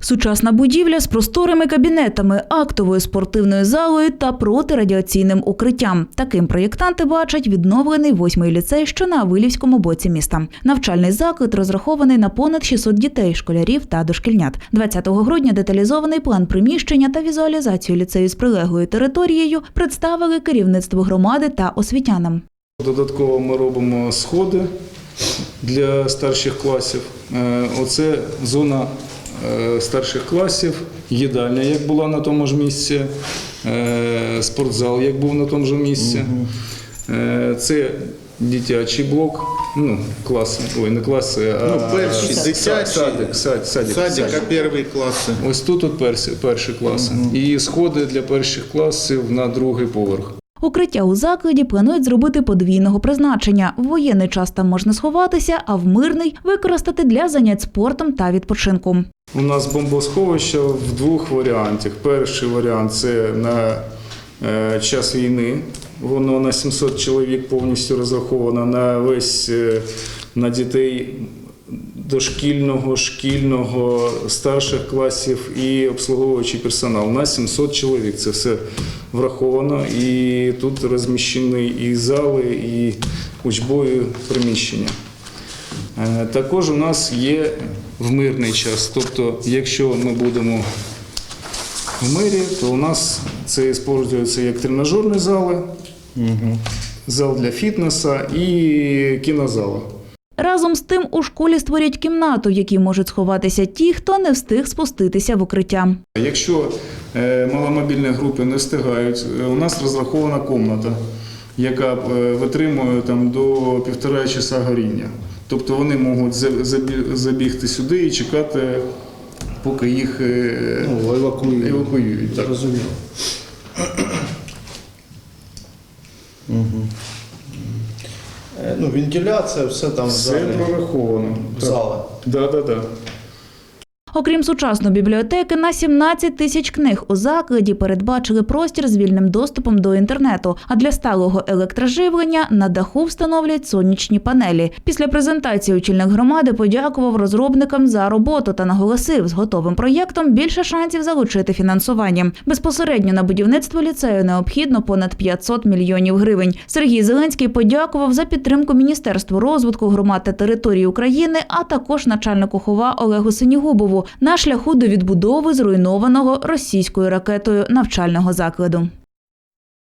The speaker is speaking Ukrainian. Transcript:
Сучасна будівля з просторими кабінетами, актовою спортивною залою та протирадіаційним укриттям. Таким проєктанти бачать відновлений восьмий ліцей, що на Авилівському боці міста. Навчальний заклад розрахований на понад 600 дітей, школярів та дошкільнят. 20 грудня деталізований план приміщення та візуалізацію ліцею з прилеглою територією представили керівництво громади та освітянам. Додатково ми робимо сходи для старших класів. Е, Оце зона старших класів, їдальня, як була на тому ж місці, е, спортзал, як був на тому ж місці. Е, Це дитячий блок, ну, класи, ой, не класи, а Ну, перші, садик, сад- садик, Садика садик. первые классы. Ось тут от перші, перші класи. І сходи для перших класів на другий поверх. Укриття у закладі планують зробити подвійного призначення. В воєнний час там можна сховатися, а в мирний використати для занять спортом та відпочинку. У нас бомбосховище в двох варіантах. Перший варіант це на е, час війни. Воно на 700 чоловік повністю розраховано на весь е, на дітей дошкільного, шкільного, старших класів і обслуговуючий персонал. На 700 чоловік. Це все враховано. І тут розміщені і зали, і учбові приміщення. Е, Також у нас є в мирний час. Тобто, якщо ми будемо в мирі, то у нас це використовується як тренажерні зали, зал для фітнесу і кінозала. Разом з тим у школі створять кімнату, в якій можуть сховатися ті, хто не встиг спуститися в укриття. Якщо е, маломобільні групи не встигають, е, у нас розрахована кімната, яка витримує там, до півтора часа горіння. Тобто вони можуть забігти сюди і чекати, поки їх е, Ну, евакуюють. евакуюють. Так. Зрозуміло. Угу. Ну, вентиляція, все там Все прораховано. В зали. Так, так, так. Окрім сучасної бібліотеки, на 17 тисяч книг у закладі передбачили простір з вільним доступом до інтернету. А для сталого електроживлення на даху встановлять сонячні панелі. Після презентації очільник громади подякував розробникам за роботу та наголосив, з готовим проєктом більше шансів залучити фінансування. Безпосередньо на будівництво ліцею необхідно понад 500 мільйонів гривень. Сергій Зеленський подякував за підтримку Міністерству розвитку громад та територій України, а також начальнику хова Олегу Синігубову на шляху до відбудови зруйнованого російською ракетою навчального закладу.